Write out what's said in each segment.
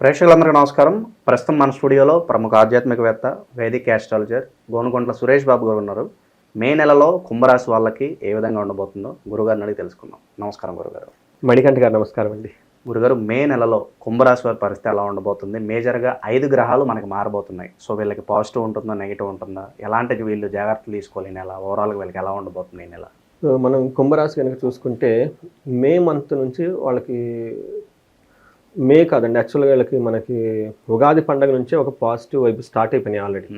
ప్రేక్షకులందరికీ నమస్కారం. ప్రస్తుతం మన స్టూడియోలో ప్రముఖ ఆధ్యాత్మికవేత్త వేదిక ఆస్ట్రాలజర్ గోనుకొంట్ల సురేష్ బాబు గారు ఉన్నారు. మే నెలలో కుంభరాశి వాళ్ళకి ఏ విధంగా ఉండబోతుందో గురుగారిని అడిగి తెలుసుకుందాం. నమస్కారం గురుగారు. మణికంఠ గారు నమస్కారం అండి. గురుగారు మే నెలలో కుంభరాశి వారి పరిస్థితి ఎలా ఉండబోతుంది? మేజర్గా ఐదు గ్రహాలు మనకి మారబోతున్నాయి. సో వీళ్ళకి పాజిటివ్ ఉంటుందా నెగిటివ్ ఉంటుందా? ఎలాంటి వీళ్ళు జాగ్రత్తలు తీసుకోవాలి ఈ నెల? ఓవరాల్గా వీళ్ళకి ఎలా ఉండబోతుంది ఈ నెల? సో మనం కుంభరాశి కనుక చూసుకుంటే మే మంత్ నుంచి వాళ్ళకి మే కాదండి. యాక్చువల్గా వీళ్ళకి మనకి ఉగాది పండగ నుంచే ఒక పాజిటివ్ వైపు స్టార్ట్ అయిపోయినాయి ఆల్రెడీ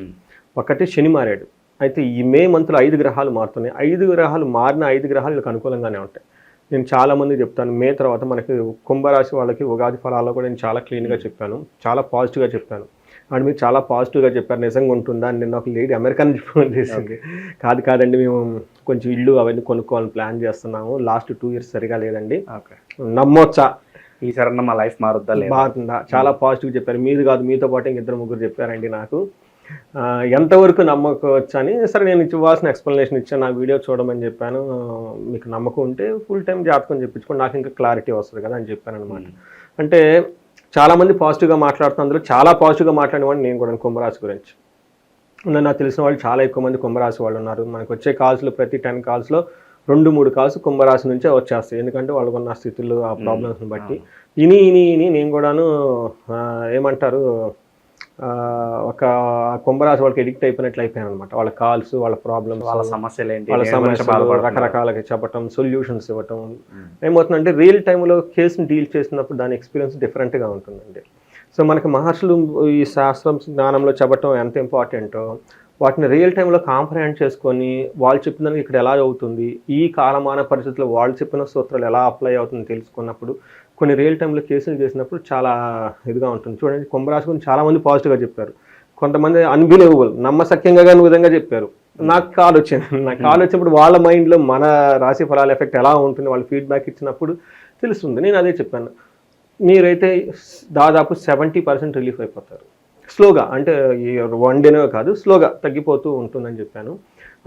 ఒకటి శని మారాడు. అయితే ఈ మే మంత్లో ఐదు గ్రహాలు మారుతున్నాయి. ఐదు గ్రహాలు మారిన ఐదు గ్రహాలు వీళ్ళకి అనుకూలంగానే ఉంటాయి. నేను చాలా మంది చెప్తాను మే తర్వాత మనకి కుంభరాశి వాళ్ళకి ఉగాది ఫలాల్లో కూడా నేను చాలా క్లీన్గా చెప్పాను. చాలా పాజిటివ్గా చెప్పాను. అండ్ మీరు చాలా పాజిటివ్గా చెప్పారు. నిజంగా ఉంటుందా అని నిన్న ఒక లేడీ అమెరికా నుంచి ఫోన్ చేసింది. కాదు కాదండి మేము కొంచెం ఇల్లు అవన్నీ కొనుక్కోవాలని ప్లాన్ చేస్తున్నాము. లాస్ట్ టూ ఇయర్స్ సరిగా లేదండి. నమ్మొచ్చా? ఈసారన్నా మా లైఫ్ మారుద్దా బాగుందా చాలా పాజిటివ్ చెప్పారు. మీది కాదు మీతో పాటు ఇంక ఇద్దరు ముగ్గురు చెప్పారండి నాకు. ఎంతవరకు నమ్మకవచ్చు అని సరే నేను ఇవ్వాల్సిన ఎక్స్ప్లెనేషన్ ఇచ్చాను. నా వీడియో చూడమని చెప్పాను. మీకు నమ్మకం ఉంటే ఫుల్ టైం జాతకం చెప్పించుకోండి. నాకు ఇంకా క్లారిటీ వస్తుంది కదా అని చెప్పాను అనమాట అంటే చాలా మంది పాజిటివ్గా మాట్లాడుతున్న అందులో చాలా పాజిటివ్గా మాట్లాడేవాడిని నేను కూడా కుంభరాశి గురించి. నాకు తెలిసిన వాళ్ళు చాలా ఎక్కువ మంది కుంభరాశి వాళ్ళు ఉన్నారు. మనకు వచ్చే కాల్స్లో ప్రతి టెన్ కాల్స్లో రెండు మూడు కాల్స్ కుంభరాశి నుంచే వచ్చేస్తాయి. ఎందుకంటే వాళ్ళకు ఉన్న స్థితులు ఆ ప్రాబ్లమ్స్ని బట్టి. ఇని ఇని ఇని నేను కూడాను ఏమంటారు ఒక కుంభరాశి వాళ్ళకి ఎడిక్ట్ అయిపోయినట్లు అయిపోయాను అనమాట వాళ్ళ కాల్స్ వాళ్ళ ప్రాబ్లమ్స్ వాళ్ళ సమస్యలు ఏంటి వాళ్ళ సమస్యలు? రకరకాలకి చెప్పటం సొల్యూషన్స్ ఇవ్వటం. ఏమవుతుందంటే రియల్ టైంలో కేసుని డీల్ చేసినప్పుడు దాని ఎక్స్పీరియన్స్ డిఫరెంట్గా ఉంటుందండి. సో మనకి మహర్షులు ఈ శాస్త్రం జ్ఞానంలో చెప్పటం ఎంత ఇంపార్టెంటో వాటిని రియల్ టైంలో కాంప్రహెండ్ చేసుకొని వాళ్ళు చెప్పిన దానికి ఇక్కడ ఎలా అవుతుంది ఈ కాలమాన పరిస్థితుల్లో వాళ్ళు చెప్పిన సూత్రాలు ఎలా అప్లై అవుతుంది తెలుసుకున్నప్పుడు కొన్ని రియల్ టైంలో కేసులు చేసినప్పుడు చాలా ఇదిగా ఉంటుంది. చూడండి కుంభరాశి గురించి చాలామంది పాజిటివ్గా చెప్పారు. కొంతమంది అన్బిలీవబుల్ నమ్మసక్యంగా కాని విధంగా చెప్పారు. నాకు కాల్ వచ్చింది. నాకు కాల్ వచ్చినప్పుడు వాళ్ళ మైండ్లో మన రాశి ఫలాల ఎఫెక్ట్ ఎలా ఉంటుంది వాళ్ళు ఫీడ్బ్యాక్ ఇచ్చినప్పుడు తెలుస్తుంది. నేను అదే చెప్పాను. మీరైతే దాదాపు సెవెంటీ పర్సెంట్ రిలీఫ్ అయిపోతారు. స్లోగా అంటే ఈ వన్ డేనే కాదు స్లోగా తగ్గిపోతూ ఉంటుందని చెప్పాను.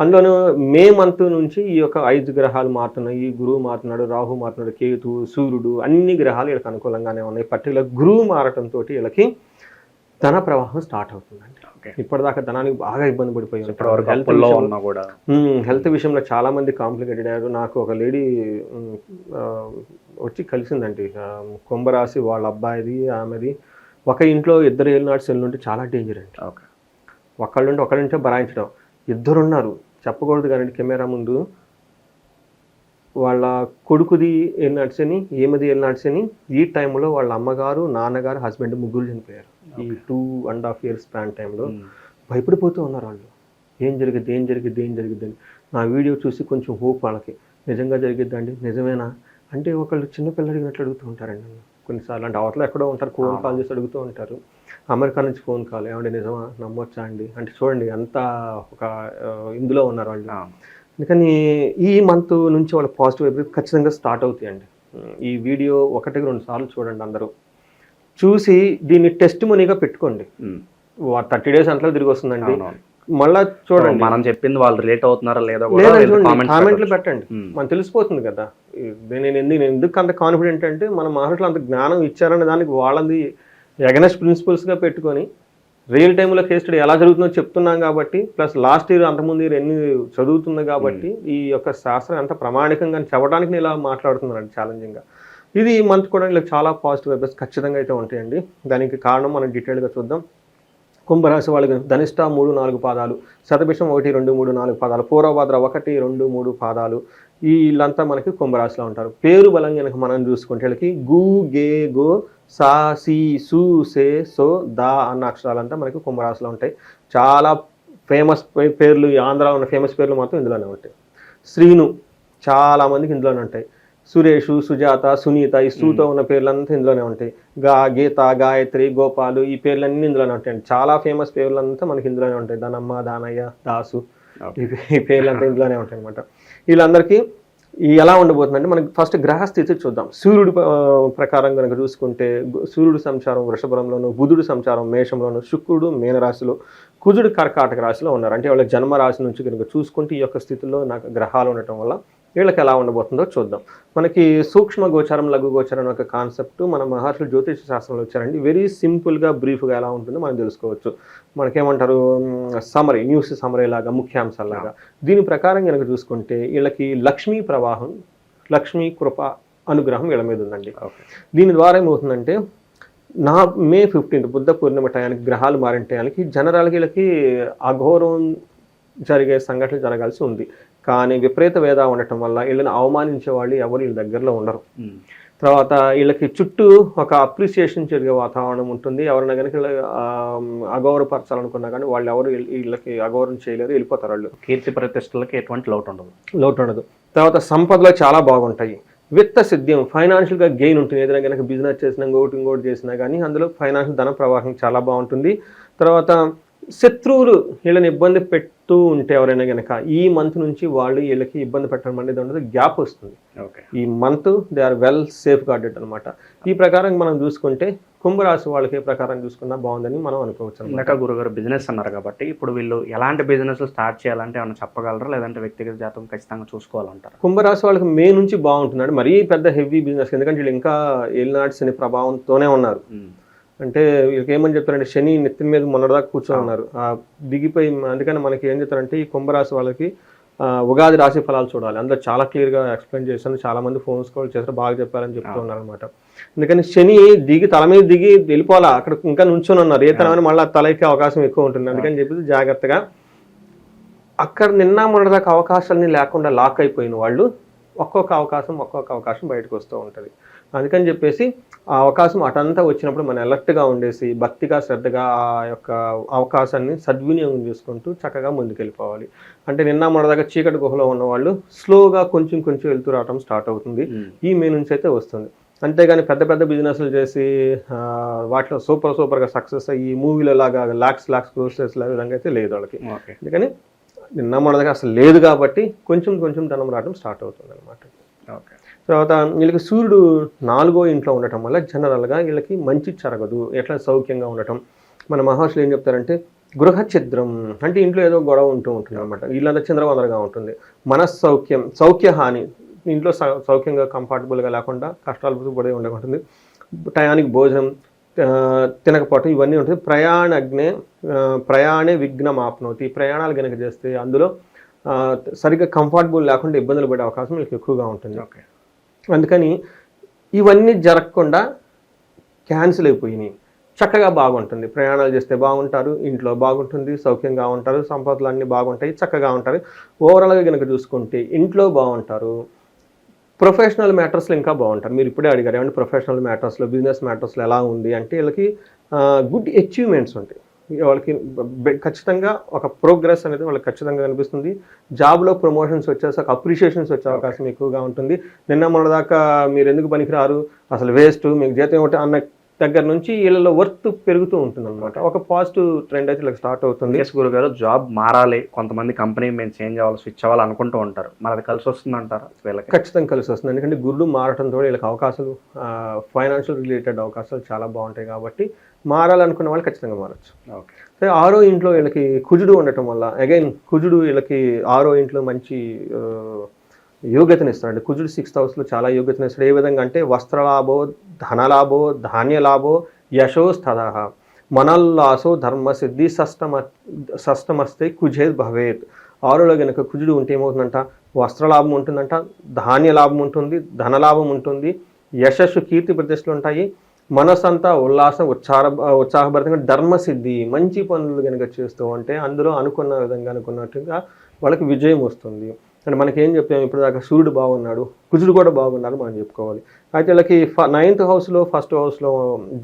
అందులోనూ మే మంత్ నుంచి ఈ యొక్క ఐదు గ్రహాలు మారుతున్నాయి. గురువు మారుతున్నాడు రాహు మారుతున్నాడు కేతు సూర్యుడు అన్ని గ్రహాలు వీళ్ళకి అనుకూలంగానే ఉన్నాయి. పర్టికులర్ గురువు మారటంతో వీళ్ళకి ధన ప్రవాహం స్టార్ట్ అవుతుందండి. ఇప్పటిదాకా ధనానికి బాగా ఇబ్బంది పడిపోయి. హెల్త్ విషయంలో చాలా మంది కాంప్లికేటెడ్ అయ్యారు. నాకు ఒక లేడీ వచ్చి కలిసిందండి. కుంభరాశి వాళ్ళ అబ్బాయిది ఆమెది. ఒక ఇంట్లో ఇద్దరు ఏళ్ళనాడు సెల్ ఉంటే చాలా డేంజర్ అండి. ఓకే. ఒకళ్ళుంటే ఒకళ్ళుంటే బరాయించడం ఇద్దరు ఉన్నారు చెప్పకూడదు కానీ కెమెరా ముందు. వాళ్ళ కొడుకుది ఏళ్ళనాడ్స్ అని ఏమది ఏళ్ళనాడ్స్ అని ఈ టైంలో వాళ్ళ అమ్మగారు నాన్నగారు హస్బెండ్ ముగ్గురు చనిపోయారు. ఈ two and half years span టైంలో భయపడిపోతూ ఉన్నారు వాళ్ళు. ఏం జరిగిద్ది ఏం జరిగిద్ది ఏం జరిగిద్ది అని. నా వీడియో చూసి కొంచెం హోప్ వాళ్ళకి. నిజంగా జరిగిద్దండి నిజమేనా? అంటే ఒకళ్ళు చిన్నపిల్లలు అడిగినట్లు అడుగుతూ ఉంటారండి కొన్నిసార్లు అంటే అవతల ఎక్కడో ఉంటారు ఫోన్ కాల్ చేసి అడుగుతూ ఉంటారు. అమెరికా నుంచి ఫోన్ కాల్ ఏమంటే నిజమా? నమ్మొచ్చా అండి? అంటే చూడండి ఎంత ఒక ఇందులో ఉన్నారు వాళ్ళు. అందుకని ఈ మంత్ నుంచి వాళ్ళ పాజిటివ్ వైపు ఖచ్చితంగా స్టార్ట్ అవుతాయండి. ఈ వీడియో ఒకటికి రెండు సార్లు చూడండి అందరూ. చూసి దీన్ని టెస్ట్ మనీగా పెట్టుకోండి థర్టీ డేస్ అంతలో తిరిగి వస్తుందండి. మళ్ళా చూడండి. మనం చెప్పింది వాళ్ళు రిలేట్ అవుతున్నారా లేదా కామెంట్లు. పెట్టండి. మనకు తెలిసిపోతుంది కదా. నేను ఎందుకు నేను ఎందుకు అంత కాన్ఫిడెంట్ అంటే మన మహర్షులు అంత జ్ఞానం ఇచ్చారనే దానికి వాళ్ళది ఎగనెస్ట్ ప్రిన్సిపల్స్గా పెట్టుకొని రియల్ టైంలో కేస్ స్టడీ ఎలా జరుగుతుందో చెప్తున్నాం కాబట్టి ప్లస్ లాస్ట్ ఇయర్ అంతకుముందు ఇయర్ ఎన్ని చదువుతుంది కాబట్టి ఈ యొక్క శాస్త్రం ఎంత ప్రామాణికంగా చెప్పడానికి నేను ఇలా మాట్లాడుతున్నాను ఛాలెంజింగ్గా ఇది ఈ మంత్ కూడా ఇలా చాలా పాజిటివ్ వైబ్స్ ఖచ్చితంగా అయితే ఉంటాయండి. దానికి కారణం మనం డీటెయిల్గా చూద్దాం. కుంభరాశి వాళ్ళకి ధనిష్ట మూడు నాలుగు పాదాలు శతభిషం ఒకటి రెండు మూడు నాలుగు పాదాలు పూర్వభద్ర ఒకటి రెండు మూడు పాదాలు వీళ్ళంతా మనకి కుంభరాశిలో ఉంటారు. పేరు బలం కనుక మనం చూసుకుంటే వీళ్ళకి గు గే గో సా సి సు సే సో దా అన్న అక్షరాలంతా మనకి కుంభరాశిలో ఉంటాయి. చాలా ఫేమస్ పేర్లు ఈ ఆంధ్ర ఉన్న ఫేమస్ పేర్లు మాత్రం ఇందులోనే ఉంటాయి. శ్రీను చాలా మందికి ఇందులోనే ఉంటాయి. సురేషు సుజాత సునీత ఈ సూతో ఉన్న పేర్లంతా ఇందులోనే ఉంటాయి. గా గీత గాయత్రి గోపాలు ఈ పేర్లన్నీ ఇందులోనే ఉంటాయండి చాలా ఫేమస్ పేర్లంతా మనకి ఇందులోనే ఉంటాయి. దానమ్మ దానయ్య దాసు. ఈ పేర్లంతా ఇందులోనే ఉంటాయి అనమాట వీళ్ళందరికీ ఈ ఎలా ఉండబోతుందంటే మనకి ఫస్ట్ గ్రహస్థితి చూద్దాం. సూర్యుడు ప్రకారం కనుక చూసుకుంటే సూర్యుడు సంచారం వృషభరంలోను బుధుడు సంచారం మేషంలోను శుక్రుడు మీనరాశిలో కుజుడు కర్కాటక రాశిలో ఉన్నారు. అంటే వాళ్ళ జన్మ రాశి నుంచి కనుక చూసుకుంటే ఈ యొక్క స్థితిలో నాకు గ్రహాలు ఉండటం వల్ల వీళ్ళకి ఎలా ఉండబోతుందో చూద్దాం. మనకి సూక్ష్మ గోచారం లఘు గోచారం అనే ఒక కాన్సెప్ట్ మన మహర్షులు జ్యోతిష శాస్త్రంలో వచ్చారండి. వెరీ సింపుల్గా బ్రీఫ్గా ఎలా ఉంటుందో మనం తెలుసుకోవచ్చు. మనకేమంటారు సమరీ న్యూస్ సమరీ లాగా ముఖ్యాంశాలాగా దీని ప్రకారం కనుక చూసుకుంటే వీళ్ళకి లక్ష్మీ ప్రవాహం లక్ష్మీ కృప అనుగ్రహం వీళ్ళ మీద ఉందండి. దీని ద్వారా ఏమవుతుందంటే నా మే ఫిఫ్టీన్త్ బుద్ధ పూర్ణిమ టయానికి గ్రహాలు మారిన టయానికి జనరల్గా వీళ్ళకి అఘోరం జరిగే సంఘటనలు జరగాల్సి ఉంది. కానీ విపరీత వేద ఉండటం వల్ల వీళ్ళని అవమానించే వాళ్ళు ఎవరు వీళ్ళ దగ్గరలో ఉండరు. తర్వాత వీళ్ళకి చుట్టూ ఒక అప్రిసియేషన్ జరిగే వాతావరణం ఉంటుంది. ఎవరైనా కనుక అగౌరవపరచాలనుకున్నా కానీ వాళ్ళు ఎవరు వీళ్ళ- వీళ్ళకి అగౌరవం చేయలేరు వెళ్ళిపోతారు వాళ్ళు. కీర్తి ప్రతిష్టలకి ఎటువంటి లోటు ఉండదు. లోటు ఉండదు. తర్వాత సంపదలో చాలా బాగుంటాయి. విత్త సిద్ధ్యం ఫైనాన్షియల్గా గెయిన్ ఉంటుంది. ఏదైనా కనుక బిజినెస్ చేసినా ఇంకోటి ఇంకోటి చేసినా కానీ అందులో ఫైనాన్షియల్ ధన ప్రవాహం చాలా బాగుంటుంది. తర్వాత శత్రువులు వీళ్ళని ఇబ్బంది పెడుతూ ఉంటే ఎవరైనా కనుక ఈ మంత్ నుంచి వాళ్ళు వీళ్ళకి ఇబ్బంది పెట్టడం అనేది ఉండదు గ్యాప్ వస్తుంది. ఈ month they are well safeguarded అనమాట ఈ ప్రకారం మనం చూసుకుంటే కుంభరాశి వాళ్ళకి ఏ ప్రకారం చూసుకున్నా బాగుందని మనం అనుకోవచ్చు. ఇందాక గురుగారు బిజినెస్ అన్నారు కాబట్టి ఇప్పుడు వీళ్ళు ఎలాంటి బిజినెస్ స్టార్ట్ చేయాలంటే ఏమైనా చెప్పగలరా? లేదంటే వ్యక్తిగత జాతకం ఖచ్చితంగా చూసుకోవాలంటారు? కుంభరాశి వాళ్ళకి మే నుంచి బాగుంటున్నాడు. మరీ పెద్ద హెవీ బిజినెస్ ఎందుకంటే వీళ్ళు ఇంకా ఏలినాటి శని ప్రభావంతోనే ఉన్నారు. అంటే వీళ్ళకి ఏమని చెప్తారంటే శని నెత్తి మీద మొన్నటిదాకా కూర్చొని ఉన్నారు. ఆ దిగిపోయి అందుకని మనకి ఏం చెప్తారంటే ఈ కుంభరాశి వాళ్ళకి ఉగాది రాశి ఫలాలు చూడాలి. అందులో చాలా క్లియర్గా ఎక్స్ప్లెయిన్ చేశాను చాలా మంది ఫోన్స్ కాల్ చేశారు. బాగా చెప్పారని చెప్తూ ఉన్నారు అనమాట అందుకని శని దిగి తల మీద దిగి వెళ్ళిపోవాలా? అక్కడ ఇంకా నుంచొని ఉన్నారు. ఏ తనమని మళ్ళీ తలకి అవకాశం ఎక్కువ ఉంటుంది. అందుకని చెప్పేసి జాగ్రత్తగా అక్కడ నిన్న మొన్నటిదాకా అవకాశాలని లేకుండా లాక్ అయిపోయిన వాళ్ళు ఒక్కొక్క అవకాశం ఒక్కొక్క అవకాశం బయటకు వస్తూ ఉంటుంది. అందుకని చెప్పేసి ఆ అవకాశం అటంతా వచ్చినప్పుడు మనం అలర్ట్గా ఉండేసి భక్తిగా శ్రద్ధగా ఆ యొక్క అవకాశాన్ని సద్వినియోగం చేసుకుంటూ చక్కగా ముందుకెళ్ళిపోవాలి. అంటే నిన్న మొన్నటిదాకా చీకటి గుహలో ఉన్న వాళ్ళు స్లోగా కొంచెం కొంచెం వెళ్తూ రావడం స్టార్ట్ అవుతుంది. ఈ మే నుంచి అయితే వస్తుంది. అంతేగాని పెద్ద పెద్ద బిజినెస్లు చేసి వాటిలో సూపర్ సూపర్గా సక్సెస్ అయ్యి మూవీలో లాగా లాక్స్ లాక్స్ క్రోసెస్ విధంగా అయితే లేదు వాళ్ళకి. అందుకని నిన్న మొన్నటిదాకా అసలు లేదు కాబట్టి కొంచెం కొంచెం ధనం రావడం స్టార్ట్ అవుతుంది అనమాట ఓకే. తర్వాత వీళ్ళకి సూర్యుడు నాలుగో ఇంట్లో ఉండటం వల్ల జనరల్గా వీళ్ళకి మంచి జరగదు ఎట్లా సౌఖ్యంగా ఉండటం. మన మహర్షులు ఏం చెప్తారంటే గృహఛిద్రం అంటే ఇంట్లో ఏదో గొడవ ఉంటూ ఉంటుంది అనమాట వీళ్ళంతా చంద్రవందరగా ఉంటుంది. మనస్సౌఖ్యం సౌఖ్యహాని ఇంట్లో సౌ- సౌఖ్యంగా కంఫర్టబుల్గా లేకుండా కష్టాలు పడి ఉండకుంటుంది టయానికి భోజనం తినకపోవటం ఇవన్నీ ఉంటుంది ప్రయాణజ్ఞే ప్రయాణే విఘ్నం ఆప్నోతి. ఈ ప్రయాణాలు కనుక చేస్తే అందులో సరిగ్గా కంఫర్టబుల్ లేకుండా ఇబ్బందులు పడే అవకాశం మీకు ఎక్కువగా ఉంటుంది. ఓకే. అందుకని ఇవన్నీ జరగకుండా క్యాన్సిల్ అయిపోయినాయి. చక్కగా బాగుంటుంది. ప్రయాణాలు చేస్తే బాగుంటారు. ఇంట్లో బాగుంటుంది. సౌఖ్యంగా ఉంటారు. సంపదలు అన్నీ బాగుంటాయి. చక్కగా ఉంటారు. ఓవరాల్గా కనుక చూసుకుంటే ఇంట్లో బాగుంటారు. ప్రొఫెషనల్ మ్యాటర్స్లో ఇంకా బాగుంటారు. మీరు ఇప్పుడే అడిగారు ఏమంటే ప్రొఫెషనల్ మ్యాటర్స్లో బిజినెస్ మ్యాటర్స్లో ఎలా ఉంది అంటే వీళ్ళకి గుడ్ అచీవ్మెంట్స్ ఉంటాయి. వాళ్ళకి ఖచ్చితంగా ఒక ప్రోగ్రెస్ అనేది వాళ్ళకి ఖచ్చితంగా కనిపిస్తుంది. జాబ్లో ప్రమోషన్స్ వచ్చేసాక అప్రిషియేషన్స్ వచ్చే అవకాశం ఎక్కువగా ఉంటుంది. నిన్న మొన్నదాకా మీరు ఎందుకు పనికిరారు? అసలు వేస్ట్ మీకు జీతం ఏమిటి అన్న దగ్గర నుంచి వీళ్ళలో వర్త్ పెరుగుతూ ఉంటుంది అనమాట ఒక పాజిటివ్ ట్రెండ్ అయితే ఇలా స్టార్ట్ అవుతుంది. ఎస్ గురుగారు జాబ్ మారాలి. కొంతమంది కంపెనీ మేము చేంజ్ అవ్వాలి స్విచ్ అవ్వాలి అనుకుంటూ ఉంటారు. మరి అది కలిసి వస్తుంది అంటారా వీళ్ళకి? ఖచ్చితంగా కలిసి వస్తుంది. ఎందుకంటే గురుడు మారటంతో వీళ్ళకి అవకాశాలు ఫైనాన్షియల్ రిలేటెడ్ అవకాశాలు చాలా బాగుంటాయి కాబట్టి మారాలనుకున్న వాళ్ళు ఖచ్చితంగా మారచ్చు. ఓకే సరే ఆరో ఇంట్లో వీళ్ళకి కుజుడు ఉండటం వల్ల అగైన్ కుజుడు వీళ్ళకి ఆరో ఇంట్లో మంచి యోగ్యతను ఇస్తాడు కుజుడు సిక్స్త్ హౌస్లో చాలా యోగ్యతను ఇస్తాడు ఏ విధంగా అంటే వస్త్రలాభో ధనలాభో ధాన్యలాభో యశో స్థద మనల్లాసో ధర్మసిద్ధి సష్టమ సష్టమస్తే కుజేద్ భవేత్. ఆరులో కనుక కుజుడు ఉంటే ఏమవుతుందంట? వస్త్రలాభం ఉంటుందంట ధాన్య లాభం ఉంటుంది ధనలాభం ఉంటుంది యశస్సు కీర్తి ప్రతిష్టలు ఉంటాయి. మనసంతా ఉల్లాసం ఉత్సాహ ఉత్సాహభరితంగా ధర్మసిద్ధి మంచి పనులు కనుక చేస్తూ ఉంటే అందులో అనుకున్న విధంగా అనుకున్నట్టుగా వాళ్ళకి విజయం వస్తుంది. అంటే మనకేం చెప్పాము ఇప్పుడు దాకా సూర్యుడు బాగున్నాడు కుజుడు కూడా బాగున్నారు మనం చెప్పుకోవాలి. అయితే వీళ్ళకి నైన్త్ హౌస్లో ఫస్ట్ హౌస్లో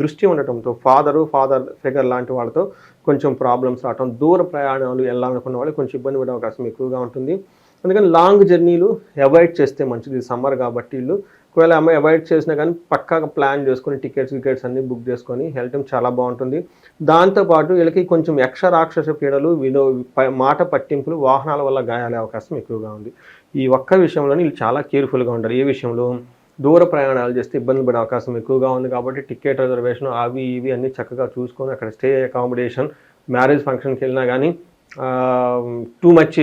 దృష్టి ఉండటంతో ఫాదరు ఫాదర్ ఫిగర్ లాంటి వాళ్ళతో కొంచెం ప్రాబ్లమ్స్ రావటం దూర ప్రయాణాలు వెళ్ళాలనుకున్న వాళ్ళు కొంచెం ఇబ్బంది పడే అవకాశం ఎక్కువగా ఉంటుంది. అందుకని లాంగ్ జర్నీలు అవాయిడ్ చేస్తే మంచిది. సమ్మర్ కాబట్టి వీళ్ళు ఒకవేళ అమ్మాయి అవాయిడ్ చేసినా కానీ పక్కాగా ప్లాన్ చేసుకొని టికెట్స్ వికెట్స్ అన్ని బుక్ చేసుకొని వెళ్ళటం చాలా బాగుంటుంది. దాంతోపాటు వీళ్ళకి కొంచెం యక్ష రాక్షస పీడలు వినో ప- మాట పట్టింపులు వాహనాల వల్ల గాయాలే అవకాశం ఎక్కువగా ఉంది. ఈ ఒక్క విషయంలోనే వీళ్ళు చాలా కేర్ఫుల్గా ఉంటారు. ఏ విషయంలో? దూర ప్రయాణాలు చేస్తే ఇబ్బంది పడే అవకాశం ఎక్కువగా ఉంది కాబట్టి టికెట్ రిజర్వేషన్ అవి ఇవి అన్నీ చక్కగా చూసుకొని అక్కడ స్టే అకామిడేషన్ మ్యారేజ్ ఫంక్షన్కి వెళ్ళినా కానీ టూ మచ్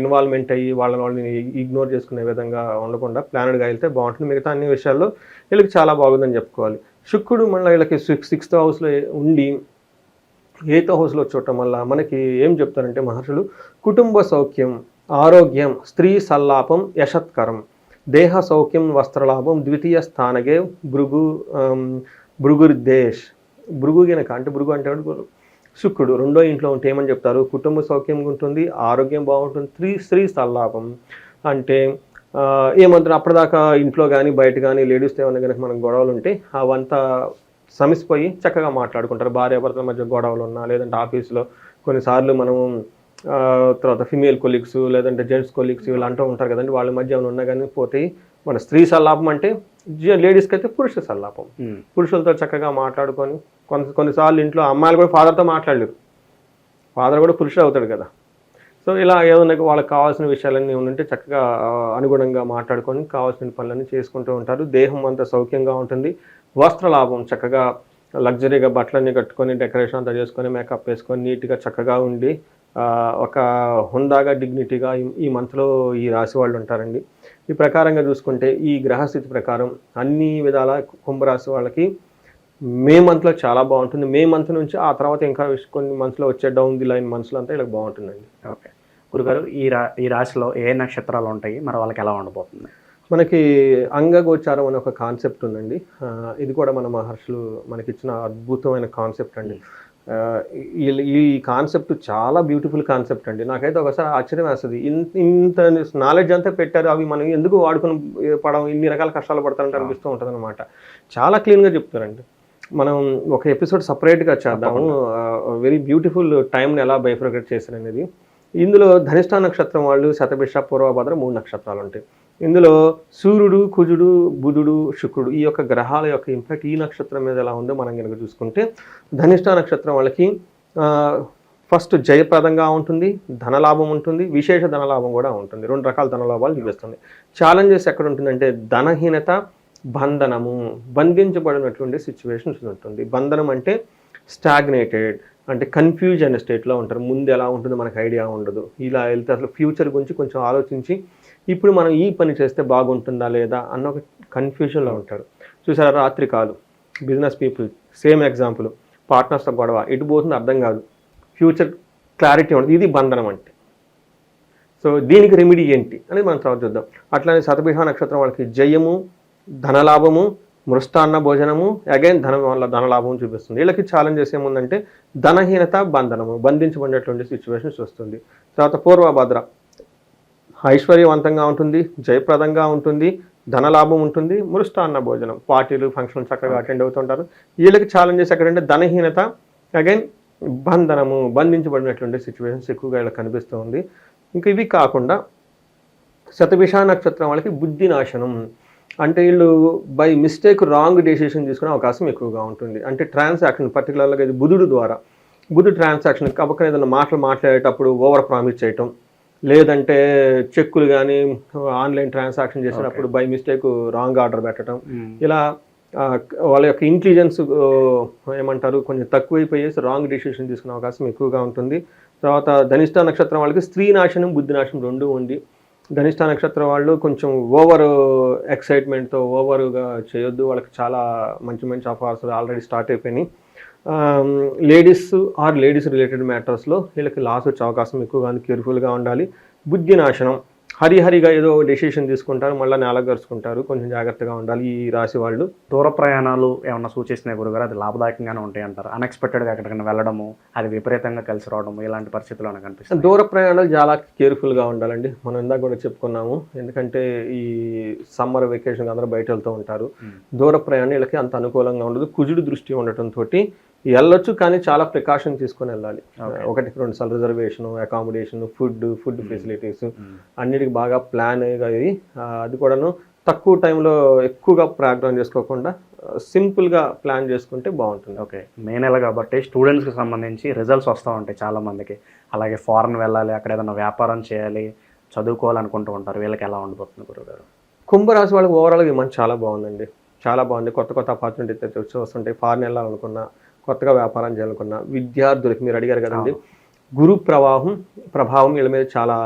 ఇన్వాల్వ్మెంట్ అయ్యి వాళ్ళని వాళ్ళని ఇగ్నోర్ చేసుకునే విధంగా ఉండకుండా ప్లానెడ్గా వెళ్తే బాగుంటుంది. మిగతా అన్ని విషయాల్లో వీళ్ళకి చాలా బాగుందని చెప్పుకోవాలి. శుక్రుడు మళ్ళీ వీళ్ళకి సిక్స్త్ హౌస్లో ఉండి ఎయిత్ హౌస్లో చూడటం వల్ల మనకి ఏం చెప్తారంటే మహర్షులు కుటుంబ సౌఖ్యం ఆరోగ్యం స్త్రీ సల్లాపం యశత్కరం దేహ సౌఖ్యం వస్త్రలాభం ద్వితీయ స్థానగే భృగు భృగుర్దేశ్. భృగు గనక అంటే భృగు అంటే ఎవడు? శుక్రుడు రెండో ఇంట్లో ఉంటే ఏమని చెప్తారు? కుటుంబ సౌఖ్యం ఉంటుంది ఆరోగ్యం బాగుంటుంది స్త్రీ స్త్రీ సల్లాపం అంటే ఏమంటారు? అప్పటిదాకా ఇంట్లో కానీ బయట కానీ లేడీస్తో ఏమైనా కనుక మనకు గొడవలు ఉంటే అవంతా సమిసిపోయి చక్కగా మాట్లాడుకుంటారు. భార్యాభర్తల మధ్య గొడవలు ఉన్నా లేదంటే ఆఫీస్లో కొన్నిసార్లు మనం తర్వాత ఫిమేల్ కొలీగ్స్ లేదంటే జెంట్స్ కొలీగ్స్ వీళ్ళు అంటూ ఉంటారు కదండి. వాళ్ళ మధ్య ఏమైనా ఉన్నా కానీ పోతాయి మన స్త్రీ సల్లాపం అంటే లేడీస్కి అయితే పురుష సల్లాపం పురుషులతో చక్కగా మాట్లాడుకొని కొన్ని కొన్నిసార్లు ఇంట్లో అమ్మాయిలు కూడా ఫాదర్తో మాట్లాడలేరు. ఫాదర్ కూడా పురుషుడు అవుతాడు కదా. సో ఇలా ఏదైనా వాళ్ళకి కావాల్సిన విషయాలన్నీ ఉంటే చక్కగా అనుగుణంగా మాట్లాడుకొని కావాల్సిన పనులన్నీ చేసుకుంటూ ఉంటారు. దేహం అంతా సౌఖ్యంగా ఉంటుంది. వస్త్ర లాభం చక్కగా లగ్జరీగా బట్టలన్నీ కట్టుకొని డెకరేషన్ అంతా చేసుకొని మేకప్ వేసుకొని నీట్గా చక్కగా ఉండి ఒక హుందాగా డిగ్నిటీగా ఈ- ఈ మంత్లో ఈ రాశి వాళ్ళు ఉంటారండి. ఈ ప్రకారంగా చూసుకుంటే ఈ గ్రహస్థితి ప్రకారం అన్ని విధాల కుంభరాశి వాళ్ళకి మే మంత్లో చాలా బాగుంటుంది. మే మంత్ నుంచి ఆ తర్వాత ఇంకా కొన్ని మంత్స్లో వచ్చే డౌన్ ది లైన్ మంత్స్లో అంతా ఇలా బాగుంటుందండి. ఓకే. గురుగారు ఈ రా ఈ రాశిలో ఏ నక్షత్రాలు ఉంటాయి? మరి వాళ్ళకి ఎలా ఉండబోతుంది? మనకి అంగగోచారం అనే ఒక కాన్సెప్ట్ ఉందండి. ఇది కూడా మన మహర్షులు మనకి ఇచ్చిన అద్భుతమైన కాన్సెప్ట్ అండి. ఈ- ఈ కాన్సెప్ట్ చాలా బ్యూటిఫుల్ కాన్సెప్ట్ అండి. నాకైతే ఒకసారి ఆశ్చర్యం వేస్తుంది. ఇంత ఇంత నాలెడ్జ్ అంతా పెట్టారు అవి మనం ఎందుకు వాడుకుని పడడం ఇన్ని రకాల కష్టాలు పడతారంటే అనిపిస్తూ ఉంటుంది అనమాట చాలా క్లీన్గా చెప్తారండి. మనం ఒక ఎపిసోడ్ సపరేట్గా చేద్దాము. వెరీ బ్యూటిఫుల్ టైంని ఎలా బైఫ్రికేట్ చేశారు అనేది ఇందులో ధనిష్ట నక్షత్రం వాళ్ళు శతభిష పూర్వభద్ర మూడు నక్షత్రాలు ఉంటాయి. ఇందులో సూర్యుడు కుజుడు బుధుడు శుక్రుడు ఈ యొక్క గ్రహాల యొక్క ఇంపాక్ట్ ఈ నక్షత్రం మీద ఎలా ఉందో మనం కనుక చూసుకుంటే ధనిష్ట నక్షత్రం వాళ్ళకి ఫస్ట్ జయప్రదంగా ఉంటుంది ధనలాభం ఉంటుంది విశేష ధనలాభం కూడా ఉంటుంది. రెండు రకాల ధనలాభాలు చూపిస్తుంది. ఛాలెంజెస్ ఎక్కడ ఉంటుందంటే ధనహీనత బంధనము బంధించబడినటువంటి సిచ్యువేషన్స్ ఉంటుంది. బంధనం అంటే స్టాగ్నేటెడ్ అంటే కన్ఫ్యూజన్ స్టేట్లో ఉంటారు. ముందు ఎలా ఉంటుందో? మనకు ఐడియా ఉండదు. ఇలా వెళ్తే అసలు ఫ్యూచర్ గురించి కొంచెం ఆలోచించి ఇప్పుడు మనం ఈ పని చేస్తే బాగుంటుందా లేదా అన్న ఒక కన్ఫ్యూజన్లో ఉంటాడు చూసారా? రాత్రి కాదు. బిజినెస్ పీపుల్ సేమ్ ఎగ్జాంపుల్ పార్ట్నర్స్తో గొడవ. ఎటు పోతుంది అర్థం కాదు. ఫ్యూచర్ క్లారిటీ ఉంటుంది ఇది బంధనం అంటే. సో దీనికి రెమెడీ ఏంటి? అనేది మనం తర్వాత చూద్దాం. అట్లానే శతభిష నక్షత్రం వాళ్ళకి జయము ధనలాభము మృష్టాన్న భోజనము అగైన్ ధనం వల్ల ధనలాభం చూపిస్తుంది. వీళ్ళకి ఛాలెంజెస్ ఏముందంటే ధనహీనత బంధనము బంధించబడినటువంటి సిచ్యువేషన్స్ వస్తుంది. తర్వాత పూర్వభద్ర. ఐశ్వర్యవంతంగా ఉంటుంది జయప్రదంగా ఉంటుంది ధనలాభం ఉంటుంది మృష్టాన్న భోజనం. పార్టీలు ఫంక్షన్లు చక్కగా అటెండ్ అవుతుంటారు. వీళ్ళకి ఛాలెంజెస్ ఎక్కడంటే ధనహీనత అగైన్ బంధనము బంధించబడినటువంటి సిచ్యువేషన్స్ ఎక్కువగా వీళ్ళకి కనిపిస్తూ ఉంది. ఇంకా ఇవి కాకుండా శతభిష నక్షత్రం వాళ్ళకి బుద్ధి నాశనం. అంటే వీళ్ళు బై మిస్టేక్ రాంగ్ డెసిషన్ తీసుకునే అవకాశం ఎక్కువగా ఉంటుంది. అంటే ట్రాన్సాక్షన్ పర్టికులర్గా ఇది బుధుడు ద్వారా. బుధుడు ట్రాన్సాక్షన్ కబక్కన ఏదైనా మాటలు మాట్లాడేటప్పుడు ఓవర్ ప్రామిస్ చేయటం. లేదంటే చెక్కులు కానీ ఆన్లైన్ ట్రాన్సాక్షన్ చేసినప్పుడు బై మిస్టేక్ రాంగ్ ఆర్డర్ పెట్టడం ఇలా వాళ్ళ యొక్క ఇంటెలిజెన్స్ ఏమంటారు కొంచెం తక్కువైపోయేసి రాంగ్ డిసిషన్ తీసుకునే అవకాశం ఎక్కువగా ఉంటుంది. తర్వాత ధనిష్ట నక్షత్రం వాళ్ళకి స్త్రీ నాశనం బుద్ధి నాశనం రెండు ఉంది. ధనిష్ట నక్షత్రం వాళ్ళు కొంచెం ఓవర్ ఎక్సైట్మెంట్తో ఓవర్గా చేయొద్దు. వాళ్ళకి చాలా మంచి మంచి ఆఫర్స్ ఆల్రెడీ స్టార్ట్ అయిపోయినాయి. లేడీస్ ఆర్ లేడీస్ రిలేటెడ్ మ్యాటర్స్లో వీళ్ళకి లాస్ వచ్చే అవకాశం ఎక్కువగా కేర్ఫుల్గా ఉండాలి. బుద్ధి నాశనం. హరిహరిగా ఏదో డెసిషన్ తీసుకుంటారు మళ్ళీ నేలగరుచుకుంటారు కొంచెం జాగ్రత్తగా ఉండాలి ఈ రాశి వాళ్ళు. దూర ప్రయాణాలు ఏమన్నా సూచిస్తున్నాయి గురుగారు? అది లాభదాయకంగానే ఉంటాయి అంటారు. అన్ఎక్స్పెక్టెడ్గా ఎక్కడికైనా వెళ్ళడము అది విపరీతంగా కలిసి రావడము ఇలాంటి పరిస్థితులు కనిపిస్తుంది దూర ప్రయాణాలు చాలా కేర్ఫుల్గా ఉండాలండి. మనం ఇందాక కూడా చెప్పుకున్నాము. ఎందుకంటే ఈ సమ్మర్ వెకేషన్ అందరూ బయట వెళ్తూ ఉంటారు. దూర ప్రయాణాలకి అంత అనుకూలంగా ఉండదు. కుజుడు దృష్టి ఉండటం తోటి వెళ్ళొచ్చు కానీ చాలా ప్రికాషన్ తీసుకొని వెళ్ళాలి. ఒకటి రెండు సార్లు reservation accommodation food food facilities అన్నిటికి బాగా ప్లాన్ అయ్యి ఆ, అది కూడాను తక్కువ టైంలో ఎక్కువగా ప్రాగ్రామ్ చేసుకోకుండా సింపుల్గా ప్లాన్ చేసుకుంటే బాగుంటుంది. ఓకే. మే నెల కాబట్టి స్టూడెంట్స్కి సంబంధించి రిజల్ట్స్ వస్తూ ఉంటాయి చాలా మందికి. అలాగే ఫారెన్ వెళ్ళాలి అక్కడ ఏదైనా వ్యాపారం చేయాలి చదువుకోవాలనుకుంటూ ఉంటారు. వీళ్ళకి ఎలా ఉండబోతుంది గురుగారు? కుంభరాశి వాళ్ళకి ఓవరాల్గా ఈ మంత్ చాలా బాగుందండి. చాలా బాగుంది. కొత్త కొత్త ఆపర్చునిటీ వచ్చి వస్తుంటాయి ఫారెన్ వెళ్ళాలనుకున్నా కొత్తగా వ్యాపారం చేయాలనుకున్నా విద్యార్థులకి మీరు అడిగారు కదండి. గురు ప్రవాహం ప్రభావం వీళ్ళ మీద చాలా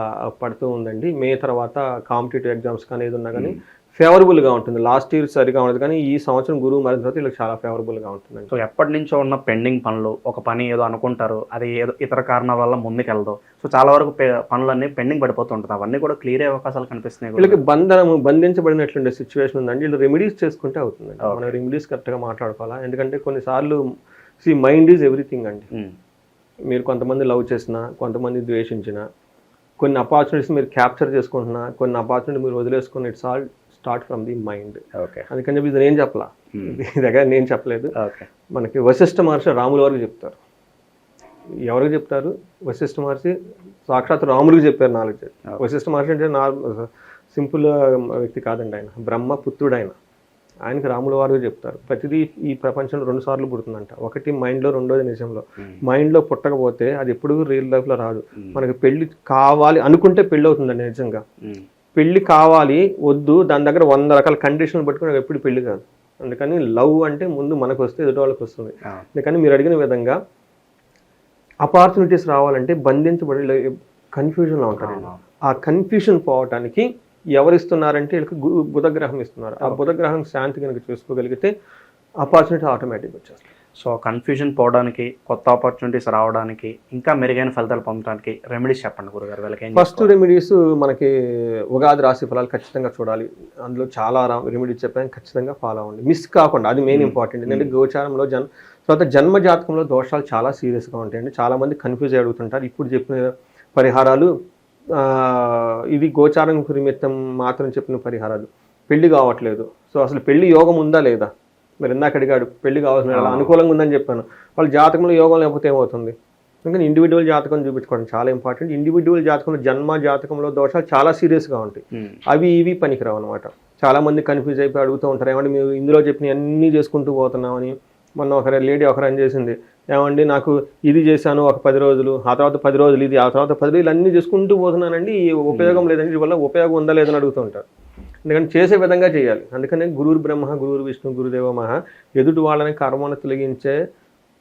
పడుతూ ఉందండి. మే తర్వాత కాంపిటేటివ్ ఎగ్జామ్స్ కానీ ఏది ఉన్నా కానీ ఫేవరబుల్గా ఉంటుంది. లాస్ట్ ఇయర్ సరిగా ఉండదు కానీ ఈ సంవత్సరం గురువు మారిన తర్వాత వీళ్ళకి చాలా ఫేవరబుల్గా ఉంటుందండి. సో ఎప్పటి నుంచో ఉన్న పెండింగ్ పనులు ఒక పని ఏదో అనుకుంటారు అది ఏదో ఇతర కారణాల వల్ల ముందుకెళ్ళదు సో చాలా వరకు పనులన్నీ పెండింగ్ పడిపోతుంటుంది అవన్నీ కూడా క్లియర్ అయ్యే అవకాశాలు కనిపిస్తున్నాయి. వీళ్ళకి బంధనము బంధించబడినట్లుండే సిచ్యువేషన్ ఉందండి. వీళ్ళు రెమెడీస్ చేసుకుంటే అవుతుందండి. మనం రెమెడీస్ కరెక్ట్గా మాట్లాడుకోవాలా? ఎందుకంటే కొన్నిసార్లు సి మైండ్ ఈజ్ ఎవ్రీథింగ్ అండి. ఉమ్. మీరు కొంతమంది లవ్ చేసినా కొంతమంది ద్వేషించిన కొన్ని అపార్చునిటీస్ మీరు క్యాప్చర్ చేసుకుంటున్నా కొన్ని అపార్చునిటీ మీరు వదిలేసుకుని it's all start from the mind okay అందుకని చెప్పి ఇది నేను చెప్పలా. ఇది దగ్గర నేను చెప్పలేదు. మనకి వశిష్ఠ మహర్షి రాముల వారికి చెప్తారు. ఎవరికి చెప్తారు? వశిష్ఠ మహర్షి సాక్షాత్ రాముడికి చెప్పారు నాలెడ్జ్. వశిష్ఠ మహర్షి అంటే నార్మల్ సింపుల్ వ్యక్తి కాదండి ఆయన. బ్రహ్మ పుత్రుడు ఆయన. ఆయనకి రాముల వారికి చెప్తారు. ప్రతిదీ ఈ ప్రపంచంలో రెండు సార్లు పుడుతుందంట. ఒకటి మైండ్లో రెండోది నిజంలో. మైండ్లో పుట్టకపోతే అది ఎప్పుడు రియల్ లైఫ్లో రాదు. మనకి పెళ్ళి కావాలి అనుకుంటే పెళ్ళి అవుతుందండి నిజంగా. పెళ్ళి కావాలి వద్దు దాని దగ్గర వంద రకాల కండిషన్లు పెట్టుకుని ఎప్పుడు పెళ్ళి కాదు. అందుకని లవ్ అంటే ముందు మనకు వస్తే ఎదుటి వాళ్ళకి వస్తుంది. అందుకని మీరు అడిగిన విధంగా అపార్చునిటీస్ రావాలంటే బంధించబడి కన్ఫ్యూజన్లో ఉంటారు. ఆ కన్ఫ్యూజన్ పోవటానికి ఎవరిస్తున్నారంటే వీళ్ళకి బుధగ్రహం ఇస్తున్నారు. ఆ బుధగ్రహం శాంతి కనుక చేసుకోగలిగితే అపార్చునిటీ ఆటోమేటిక్ వచ్చేస్తుంది. సో కన్ఫ్యూజన్ పోవడానికి కొత్త ఆపర్చునిటీస్ రావడానికి ఇంకా మెరుగైన ఫలితాలు పొందడానికి రెమెడీస్ చెప్పండి గురుగారు. వీళ్ళకి ఫస్ట్ రెమెడీస్ మనకి ఉగాది రాశి ఫలాలు ఖచ్చితంగా చూడాలి. అందులో చాలా రెమెడీస్ చెప్పాను. ఖచ్చితంగా ఫాలో అవ్వండి. మిస్ కాకుండా అది మెయిన్ ఇంపార్టెంట్ ఎందుకంటే గోచారంలో జన్ తర్వాత జన్మ జాతకంలో దోషాలు చాలా సీరియస్గా ఉంటాయండి. చాలా మంది కన్ఫ్యూజ్ అయి అడుగుతుంటారు. ఇప్పుడు చెప్పిన పరిహారాలు ఇవి గోచారం నిమిత్తం మాత్రం చెప్పిన పరిహారాలు. పెళ్ళి కావట్లేదు. సో అసలు పెళ్ళి యోగం ఉందా లేదా? మరి ఇందాక అడిగాడు పెళ్ళి కావాల్సిన అలా అనుకూలంగా ఉందని చెప్పాను. వాళ్ళ జాతకంలో యోగం లేకపోతే ఏమవుతుంది? అందుకని ఇండివిజువల్ జాతకం చూపించుకోవడం చాలా ఇంపార్టెంట్ ఇండివిజువల్ జాతకంలో జన్మ జాతకంలో దోషాలు చాలా సీరియస్గా ఉంటాయి. అవి ఇవి పనికిరావు అనమాట చాలా మంది కన్ఫ్యూజ్ అయిపోయి అడుగుతూ ఉంటారు. ఏమంటే మేము ఇందులో చెప్పిన అన్నీ చేసుకుంటూ పోతున్నామని మొన్న ఒక లేడీ ఒకరు అని చేసింది. ఏమండి నాకు ఇది చేశాను ఒక పది రోజులు ఆ తర్వాత పది రోజులు ఇది ఆ తర్వాత పది రోజులు అన్నీ చేసుకుంటూ పోతున్నానండి ఈ ఉపయోగం లేదండి వల్ల ఉపయోగం ఉందా లేదని అడుగుతూ ఉంటారు. ఎందుకంటే చేసే విధంగా చేయాలి. అందుకనే గురువు బ్రహ్మ గురువు విష్ణు గురుదేవ మహా ఎదుటి వాళ్ళని కర్మను తొలగించే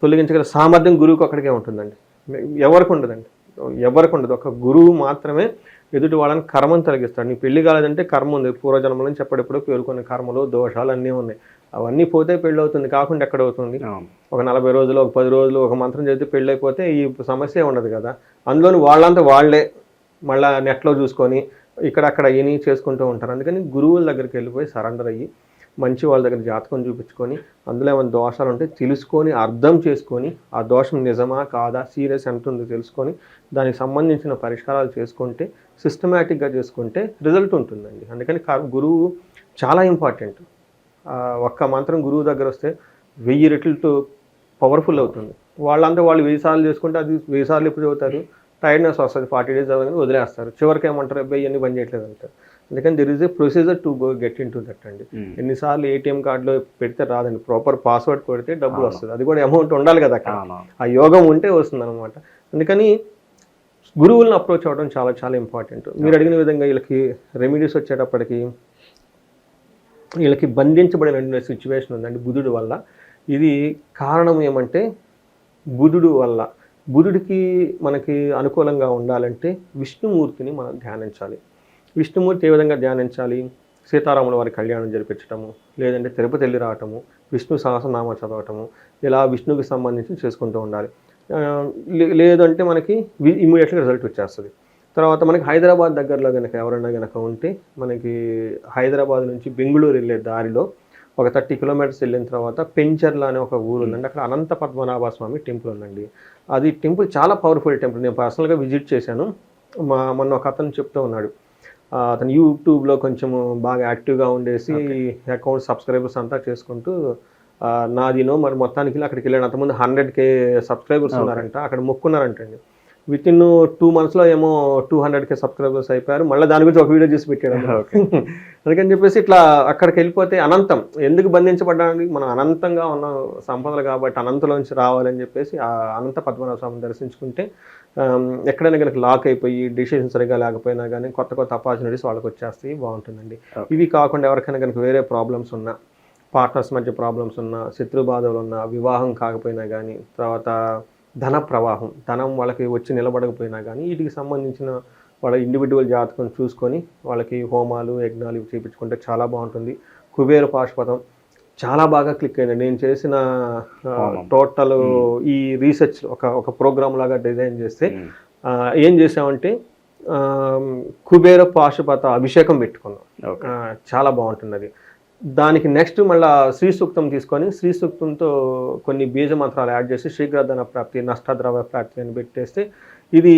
తొలగించగల సామర్థ్యం గురువుకి ఒక్కడికే ఉంటుందండి. ఎవరికి ఉండదండి. ఎవరికి ఉండదు. ఒక గురువు మాత్రమే ఎదుటి వాళ్ళని కర్మను తొలగిస్తాడు. నీ పెళ్ళి కాలేదంటే కర్మ ఉంది. పూర్వజన్మలని చెప్పడప్పుడు పేర్కొన్న కర్మలు దోషాలు అన్నీ ఉన్నాయి. అవన్నీ పోతే పెళ్ళి అవుతుంది కాకుండా ఎక్కడ అవుతుంది. ఒక నలభై రోజులు ఒక పది రోజులు ఒక మంత్రం చదివితే పెళ్ళి అయిపోతే ఈ సమస్య ఉండదు కదా. అందులోని వాళ్ళంతా వాళ్ళే మళ్ళా నెట్లో చూసుకొని ఇక్కడక్కడ ఇని చేసుకుంటూ ఉంటారు. అందుకని గురువుల దగ్గరికి వెళ్ళిపోయి సరెండర్ అయ్యి మంచి వాళ్ళ దగ్గర జాతకం చూపించుకొని అందులో ఏమైనా దోషాలు ఉంటే తెలుసుకొని అర్థం చేసుకొని ఆ దోషం నిజమా కాదా సీరియస్ ఎంత ఉందో తెలుసుకొని దానికి సంబంధించిన పరిష్కారాలు చేసుకుంటే సిస్టమేటిక్గా చేసుకుంటే రిజల్ట్ ఉంటుందండి. అందుకని గురువు చాలా ఇంపార్టెంట్. ఒక్క మంత్రం గురువు దగ్గర వస్తే వెయ్యి రెట్లతో పవర్ఫుల్ అవుతుంది. వాళ్ళంతా వాళ్ళు వెయ్యి సార్లు చేసుకుంటే అది వెయ్యి సార్లు ఎప్పుడు చదువుతారు? టైర్డ్నెస్ వస్తుంది. ఫార్టీ డేస్ చదవగానే వదిలేస్తారు. చివరికి ఏమంటారు? అబ్బాయి ఇవన్నీ పని చేయట్లేదు అంటారు అందుకని there is a procedure to go get into that అండి. ఉమ్. ఎన్నిసార్లు ఏటీఎం కార్డులో పెడితే రాదండి. ప్రాపర్ పాస్వర్డ్ కొడితే డబ్బులు వస్తుంది. అది కూడా అమౌంట్ ఉండాలి కదా అక్కడ. ఆ యోగం ఉంటే వస్తుంది అనమాట అందుకని గురువులను అప్రోచ్ అవ్వడం చాలా చాలా ఇంపార్టెంట్ మీరు అడిగిన విధంగా వీళ్ళకి రెమెడీస్ వచ్చేటప్పటికి వీళ్ళకి బంధించబడిన సిచ్యువేషన్ ఉందండి బుధుడు వల్ల. ఇది కారణం ఏమంటే బుధుడు వల్ల. బుధుడికి మనకి అనుకూలంగా ఉండాలంటే విష్ణుమూర్తిని మనం ధ్యానించాలి. విష్ణుమూర్తి ఏ విధంగా ధ్యానించాలి? సీతారాముల వారి కళ్యాణం జరిపించటము లేదంటే తిరుపతి వెళ్ళి రావటము విష్ణు సహస్రనామ చదవటము ఇలా విష్ణుకి సంబంధించి చేసుకుంటూ ఉండాలి. లే- లేదంటే మనకి ఇమీడియట్గా రిజల్ట్ వచ్చేస్తుంది. తర్వాత మనకి హైదరాబాద్ దగ్గరలో కనుక ఎవరైనా కనుక ఉంటే మనకి హైదరాబాద్ నుంచి బెంగళూరు వెళ్ళే దారిలో ఒక థర్టీ కిలోమీటర్స్ వెళ్ళిన తర్వాత పెంచర్ల అనే ఒక ఊరు ఉందండి. అక్కడ అనంత పద్మనాభ స్వామి టెంపుల్ ఉందండి. అది టెంపుల్ చాలా పవర్ఫుల్ టెంపుల్. నేను పర్సనల్గా విజిట్ చేశాను. మా మొన్న ఒక అతను చెప్తూ ఉన్నాడు. అతను యూట్యూబ్లో కొంచెం బాగా యాక్టివ్గా ఉండేసి అకౌంట్ సబ్స్క్రైబర్స్ అంతా చేసుకుంటూ నాదినో మరి మొత్తానికి అక్కడికి వెళ్ళాడు. అంతకుముందు హండ్రెడ్ కే సబ్స్క్రైబర్స్ ఉన్నారంట. అక్కడ మొక్కున్నారంటండి. విత్ ఇన్ టూ మంత్స్లో ఏమో టూ హండ్రెడ్ కే సబ్స్క్రైబర్స్ అయిపోయారు. మళ్ళీ దాని గురించి ఒక వీడియో చేసి పెట్టాడు. అందుకని చెప్పేసి ఇట్లా అక్కడికి వెళ్ళిపోతే అనంతం. ఎందుకు బంధించబడడానికి మనం అనంతంగా ఉన్న సంపదలు కాబట్టి అనంతలోంచి రావాలని చెప్పేసి ఆ అనంత పద్మనాభ స్వామిని దర్శించుకుంటే ఎక్కడైనా కనుక లాక్ అయిపోయి డిసిషన్ సరిగా లేకపోయినా కానీ కొత్త కొత్త ఆపర్చునిటీస్ వాళ్ళకి వచ్చేస్తాయి బాగుంటుందండి. ఇవి కాకుండా ఎవరికైనా కనుక వేరే ప్రాబ్లమ్స్ ఉన్నా పార్ట్నర్స్ మధ్య ప్రాబ్లమ్స్ ఉన్నా శత్రు బాధలు ఉన్నా వివాహం కాకపోయినా కానీ తర్వాత ధన ప్రవాహం ధనం వాళ్ళకి వచ్చి నిలబడకపోయినా కానీ వీటికి సంబంధించిన వాళ్ళ ఇండివిజువల్ జాతకం చూసుకొని వాళ్ళకి హోమాలు యజ్ఞాలు ఇవి చేయించుకుంటే చాలా బాగుంటుంది. కుబేర పాశుపతం చాలా బాగా క్లిక్ అయింది. నేను చేసిన. టోటల్ ఈ రీసెర్చ్ ఒక ఒక ప్రోగ్రామ్ లాగా డిజైన్ చేస్తే ఏం చేసామంటే కుబేర పాశుపత అభిషేకం పెట్టుకున్నాం. చాలా బాగుంటుంది అది. దానికి నెక్స్ట్ మళ్ళీ శ్రీ సూక్తం తీసుకొని శ్రీ సూక్తంతో కొన్ని బీజ మంత్రాలు యాడ్ చేసి శీఘ్రధన ప్రాప్తి నష్టద్రవ్య ప్రాప్తి అని పెట్టేస్తే ఇది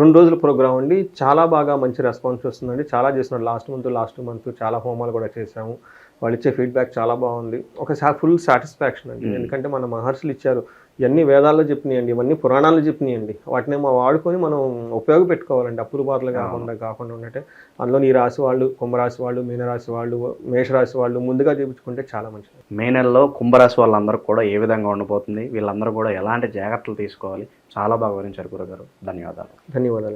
రెండు రోజుల ప్రోగ్రామ్ అండి. చాలా బాగా మంచి రెస్పాన్స్ వస్తుందండి. చాలా చేస్తున్నాడు లాస్ట్ మంత్ లాస్ట్ మంత్ చాలా హోమాలు కూడా చేసాము వాళ్ళు ఇచ్చే ఫీడ్బ్యాక్ చాలా బాగుంది. ఒక ఫుల్ సాటిస్ఫాక్షన్ అండి. ఎందుకంటే మన మహర్షులు ఇచ్చారు. ఇవన్నీ వేదాల్లో చెప్పినాయండి ఇవన్నీ పురాణాలు చెప్పినాయండి. వాటిని మనం వాడుకొని మనం ఉపయోగపెట్టుకోవాలండి. అప్పులు బాధలు కాకుండా కాకుండా ఉన్నట్టే అందులో ఈ రాశి వాళ్ళు కుంభరాశి వాళ్ళు మీనరాశి వాళ్ళు మేషరాశి వాళ్ళు ముందుగా చేయించుకుంటే చాలా మంచిది. మే నెలలో కుంభరాశి వాళ్ళందరూ కూడా ఏ విధంగా ఉండబోతుంది వీళ్ళందరూ కూడా ఎలాంటి జాగ్రత్తలు తీసుకోవాలి? చాలా బాగా వివరించారు గురుగారు. ధన్యవాదాలు. ధన్యవాదాలు.